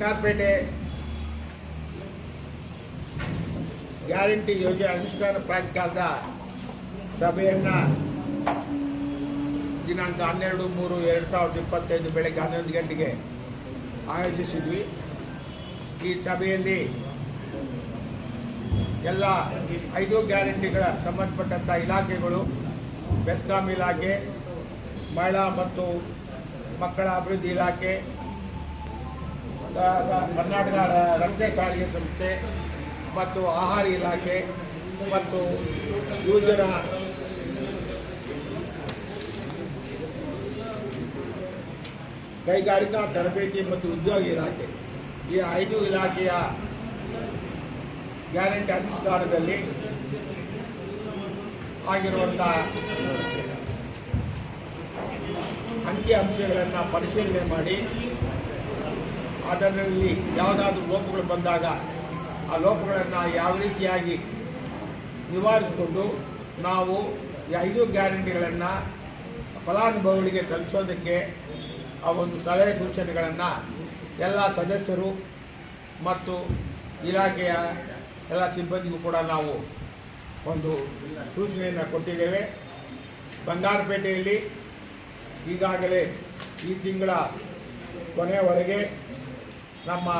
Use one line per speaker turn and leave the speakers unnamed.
ಕಾರ್ಪೇಟೆ. Guarantee ಯೋಜನೆ ಅನುಷ್ಠಾನ ಪ್ರಾಧಿಕಾರದ ಸಭೆಯನ್ನು ದಿನಾಂಕ ಹನ್ನೆರಡು ಮೂರು ಎರಡು ಸಾವಿರದ ಇಪ್ಪತ್ತೈದು ಬೆಳಗ್ಗೆ ಹನ್ನೊಂದು ಗಂಟೆಗೆ ಆಯೋಜಿಸಿದ್ವಿ. ಈ ಸಭೆಯಲ್ಲಿ ಎಲ್ಲ ಐದು ಗ್ಯಾರಂಟಿಗಳ ಸಂಬಂಧಪಟ್ಟಂಥ ಇಲಾಖೆಗಳು, ಬೆಸ್ಕಾಂ ಇಲಾಖೆ, ಮಹಿಳಾ ಮತ್ತು ಮಕ್ಕಳ ಅಭಿವೃದ್ಧಿ ಇಲಾಖೆ ಕರ್ನಾಟಕ ರಸ್ತೆ ಸಾರಿಗೆ ಸಂಸ್ಥೆ ಮತ್ತು ಆಹಾರ ಇಲಾಖೆ ಮತ್ತು ಯುವಜನ ಕೈಗಾರಿಕಾ ತರಬೇತಿ ಮತ್ತು ಉದ್ಯೋಗ ಇಲಾಖೆ. ಈ ಐದು ಇಲಾಖೆಯ ಗ್ಯಾರಂಟಿ ಅನುಷ್ಠಾನದಲ್ಲಿ ಆಗಿರುವಂಥ ಅಂಕಿ ಅಂಶಗಳನ್ನು ಪರಿಶೀಲನೆ ಮಾಡಿ ಅದರಲ್ಲಿ ಯಾವುದಾದ್ರೂ ಲೋಪಗಳು ಬಂದಾಗ ಆ ಲೋಪಗಳನ್ನು ಯಾವ ರೀತಿಯಾಗಿ ನಿವಾರಿಸಿಕೊಂಡು ನಾವು ಐದು ಗ್ಯಾರಂಟಿಗಳನ್ನು ಫಲಾನುಭವಿಗಳಿಗೆ ತಲುಪಿಸೋದಕ್ಕೆ ಆ ಒಂದು ಸಲಹೆ ಸೂಚನೆಗಳನ್ನು ಎಲ್ಲ ಸದಸ್ಯರು ಮತ್ತು ಇಲಾಖೆಯ ಎಲ್ಲ ಸಿಬ್ಬಂದಿಗೂ ಕೂಡ ನಾವು ಒಂದು ಸೂಚನೆಯನ್ನು ಕೊಟ್ಟಿದ್ದೇವೆ. ಬಂಗಾರಪೇಟೆಯಲ್ಲಿ ಈಗಾಗಲೇ ಈ ತಿಂಗಳ ಕೊನೆಯವರೆಗೆ ನಮ್ಮ